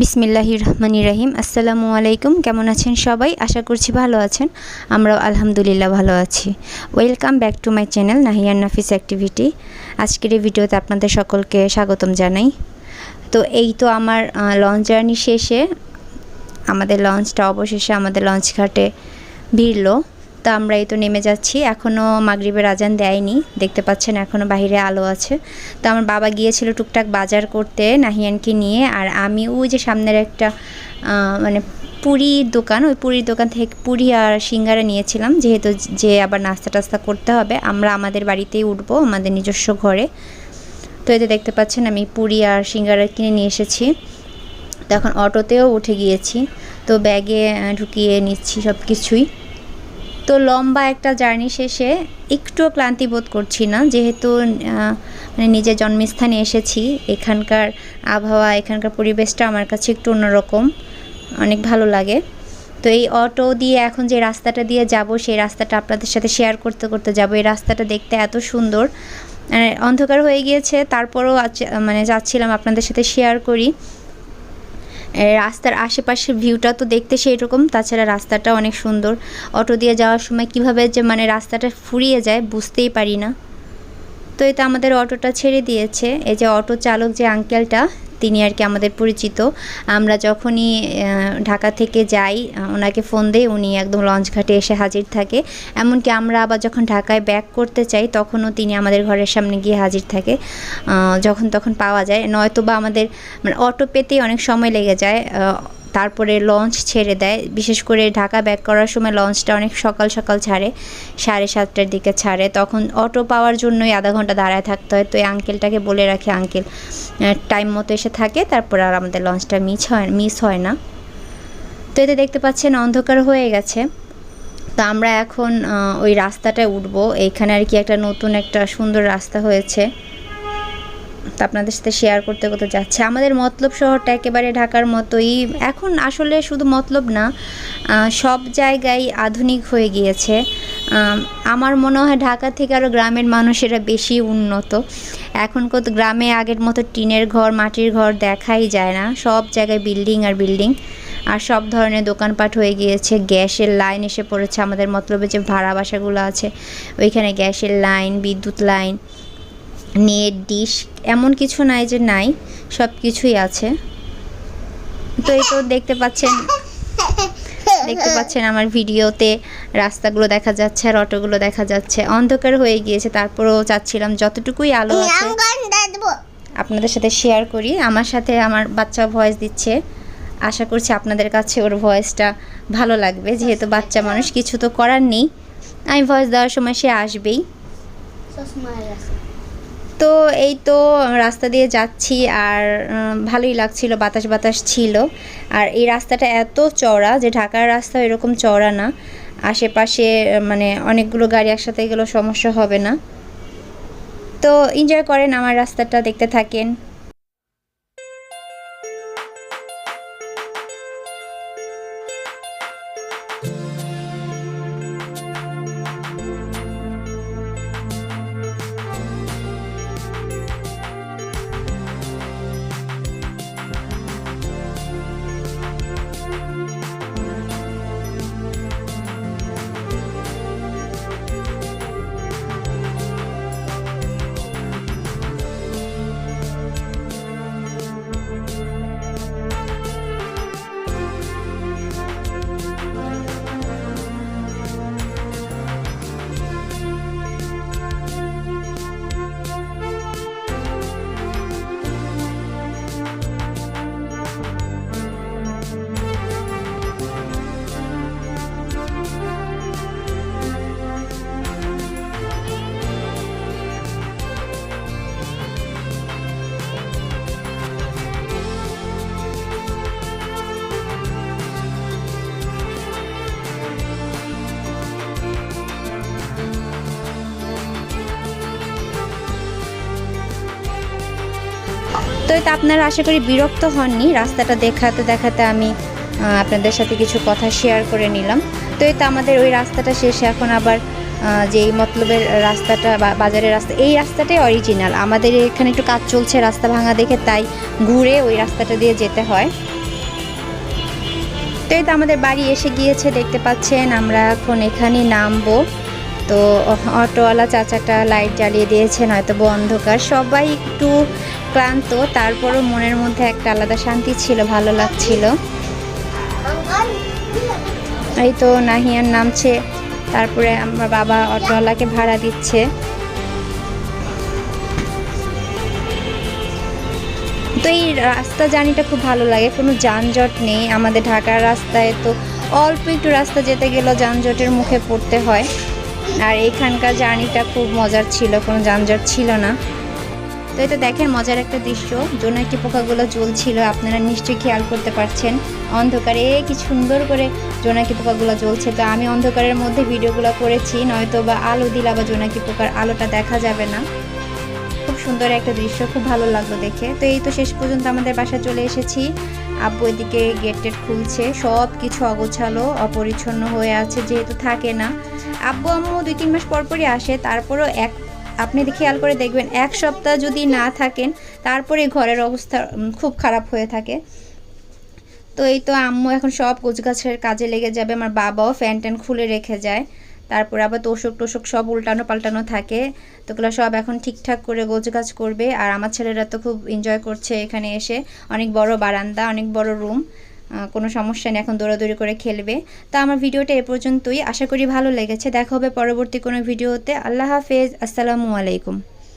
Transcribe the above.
বিসমিল্লাহির রহমানি রহিম। আসসালামু আলাইকুম। কেমন আছেন সবাই? আশা করছি ভালো আছেন। আমরাও আলহামদুলিল্লাহ ভালো আছি। Welcome back to my channel Nahiyan Nafis activity আজকের এই ভিডিওতে আপনাদের সকলকে স্বাগতম জানাই। তো এই তো আমার লঞ্চ জার্নি শেষে। আমাদের লঞ্চটা অবশেষে আমাদের লঞ্চ ঘাটে ভিড়লো। তো আমরা এই তো নেমে যাচ্ছি। এখনও মাগরিবের আজান দেয়নি। দেখতে পাচ্ছেন এখনও বাইরে আলো আছে। তো আমার বাবা গিয়েছিল টুকটাক বাজার করতে নাহিয়ানকে নিয়ে। আর আমি ওই যে সামনের একটা মানে পুরীর দোকান, ওই পুরীর দোকান থেকে পুরি আর সিঙ্গারা নিয়েছিলাম। যেহেতু যে আবার নাস্তা টাস্তা করতে হবে, আমরা আমাদের বাড়িতেই উঠবো, আমাদের নিজস্ব ঘরে। তো এতে দেখতে পাচ্ছেন, আমি পুরি আর সিঙ্গারা কিনে নিয়ে এসেছি। তো এখন অটোতেও উঠে গিয়েছি। তো ব্যাগে ঢুকিয়ে নিচ্ছি সব কিছুই তো লম্বা একটা জার্নি শেষে একটুও ক্লান্তি বোধ করছি না। যেহেতু মানে নিজের জন্মস্থানে এসেছি, এখানকার আবহাওয়া, এখানকার পরিবেশটা আমার কাছে একটু অন্যরকম, অনেক ভালো লাগে। তো এই অটো দিয়ে এখন যে রাস্তাটা দিয়ে যাব, সেই রাস্তাটা আপনাদের সাথে শেয়ার করতে করতে যাব। এই রাস্তাটা দেখতে এত সুন্দর। অন্ধকার হয়ে গিয়েছে, তারপরেও মানে যাচ্ছিলাম আপনাদের সাথে শেয়ার করি। রাস্তার আশেপাশের ভিউটা তো দেখতে সেই রকম তাছাড়া রাস্তাটা অনেক সুন্দর। অটো দিয়ে যাওয়ার সময় কীভাবে যে মানে রাস্তাটা ফুরিয়ে যায় বুঝতেই পারি না। তো এটা আমাদের অটোটা ছেড়ে দিয়েছে। এই যে অটো চালক যে আঙ্কেলটা তিনি আর কি আমাদের পরিচিত। আমরা যখনই ঢাকা থেকে যাই ওনাকে ফোন দেই, উনি একদম লঞ্চ ঘাটে এসে হাজির থাকে। এমনকি আমরা আবার যখন ঢাকায় ব্যাক করতে চাই, তখনও তিনি আমাদের ঘরের সামনে গিয়ে হাজির থাকে। যখন তখন পাওয়া যায়। নয়তো বা আমাদের মানে অটো পেতেই অনেক সময় লেগে যায়। তারপরে লঞ্চ ছেড়ে দেয়। বিশেষ করে ঢাকা ব্যাক করার সময় লঞ্চটা অনেক সকাল সকাল ছাড়ে, সাড়ে সাতটার দিকে ছাড়ে। তখন অটো পাওয়ার জন্যই আধা ঘণ্টা দাঁড়ায় থাকতে হয়। তো এই আঙ্কেলটাকে বলে রাখি আঙ্কেল টাইম মতো এসে থাকে, তারপর আর আমাদের লঞ্চটা মিস হয় মিস হয় না। তো এতে দেখতে পাচ্ছেন অন্ধকার হয়ে গেছে। তো আমরা এখন ওই রাস্তাটায় উঠবো। এইখানে আর কি একটা নতুন একটা সুন্দর রাস্তা হয়েছে। তো আপনাদের সাথে শেয়ার করতে করতে যাচ্ছে। আমাদের মতলব শহরটা একেবারে ঢাকার মতোই। এখন আসলে শুধু মতলব না সব জায়গায় আধুনিক হয়ে গিয়েছে। আমার মনে হয় ঢাকা থেকে আরও গ্রামের মানুষেরা বেশি উন্নত। এখন কত গ্রামে আগের মতো টিনের ঘর, মাটির ঘর দেখাই যায় না। সব জায়গায় বিল্ডিং আর বিল্ডিং। আর সব ধরনের দোকানপাট হয়ে গিয়েছে। গ্যাসের লাইন এসে পড়েছে আমাদের মতলবে যে ভাড়া বাসাগুলো আছে। ওইখানে গ্যাসের লাইন, বিদ্যুৎ লাইন। নেট ডিশ এমন কিছু নাই যে নাই সব কিছুই আছে। তো এই তো দেখতে পাচ্ছেন দেখতে পাচ্ছেন আমার ভিডিওতে রাস্তাগুলো দেখা যাচ্ছে আর অটোগুলো দেখা যাচ্ছে। অন্ধকার হয়ে গিয়েছে তারপরেও চাচ্ছিলাম যতটুকুই আলো আছে আপনাদের সাথে শেয়ার করি। আমার সাথে আমার বাচ্চা ভয়েস দিচ্ছে। আশা করছি আপনাদের কাছে ওর ভয়েসটা ভালো লাগবে। যেহেতু বাচ্চা মানুষ কিছু তো করার নেই। আমি ভয়েস দেওয়ার সময় সে আসবেই। তো এই তো রাস্তা দিয়ে যাচ্ছি আর ভালোই লাগছিল, বাতাস বাতাস ছিল। আর এই রাস্তাটা এত চওড়া যে ঢাকার রাস্তা এরকম চওড়া না। আশেপাশে মানে অনেকগুলো গাড়ি একসাথে গেলেও সমস্যা হবে না। তো এনজয় করেন আমার রাস্তাটা, দেখতে থাকেন। তো আপনারা আশা করি বিরক্ত হননি। রাস্তাটা দেখাতে দেখাতে আমি আপনাদের সাথে কিছু কথা শেয়ার করে নিলাম। তো এটা আমাদের ওই রাস্তাটা শেষে। এখন আবার যে এই মতলবের রাস্তাটা বাজারের রাস্তা, এই রাস্তাটাই অরিজিনাল আমাদের এখানে একটু কাজ চলছে রাস্তা ভাঙা দেখে, তাই ঘুরে ওই রাস্তাটা দিয়ে যেতে হয়। তো এই তো আমাদের বাড়ি এসে গিয়েছে, দেখতে পাচ্ছেন, আমরা এখন এখানে নামবো। তো অটোওয়ালা চাচাটা লাইট জ্বালিয়ে দিয়েছেন হয়তো অন্ধকার। সবাই একটু ক্লান্ত, তারপরও মনের মধ্যে একটা আলাদা শান্তি ছিল, ভালো লাগছিল। এই তো নাহিয়ান নামছে, তারপরে আমার বাবা অটোওয়ালাকে ভাড়া দিচ্ছে। তো এই রাস্তা জার্নিটা খুব ভালো লাগে, কোনো যানজট নেই। আমাদের ঢাকার রাস্তায় তো অল্প একটু রাস্তা যেতে গেলেও যানজটের মুখে পড়তে হয়। আর এখানকার জার্নিটা খুব মজার ছিল, কোনো যানজট ছিল না। তো এটা দেখেন, মজার একটা দৃশ্য। জোনাকি পোকাগুলো জ্বলছিল, আপনারা নিশ্চয়ই খেয়াল করতে পারছেন। অন্ধকারে কি সুন্দর করে জোনাকি পোকাগুলো জ্বলছে। তো আমি অন্ধকারের মধ্যে ভিডিওগুলো করেছি, নয়তো বা আলো দিলা বা জোনাকি পোকার আলোটা দেখা যাবে না। খুব সুন্দর একটা দৃশ্য, খুব ভালো লাগল দেখে। তো এই তো শেষ পর্যন্ত আমাদের বাসায় চলে এসেছি। আব্বু এদিকে গেট টেট খুলছে সব কিছু অগোছালো, অপরিচ্ছন্ন হয়ে আছে, যেহেতু থাকে না। আব্বু, আম্মু দুই তিন মাস পর পরই আসে, তারপরেও এক আপনি খেয়াল করে দেখবেন, এক সপ্তাহ যদি না থাকেন, তারপরে ঘরের অবস্থা খুব খারাপ হয়ে থাকে। তো এই তো আম্মু এখন সব গাছের কাজে লেগে যাবে, আমার বাবাও ফ্যান ট্যান খুলে রেখে যায়। তারপরে আবার তোষক টোষক সব উল্টানো পাল্টানো থাকে। তো ওগুলো সব এখন ঠিকঠাক করে গাছ করবে। আর আমার ছেলেরা তো খুব এনজয় করছে এখানে এসে। অনেক বড় বারান্দা, অনেক বড় রুম কোনো সমস্যা নেই, এখন দৌড়াদৌড়ি করে খেলবে। তা আমার ভিডিওটা এ পর্যন্তই। আশা করি ভালো লেগেছে। দেখা হবে পরবর্তী কোনো ভিডিওতে। আল্লাহ হাফেজ। আসসালামু আলাইকুম।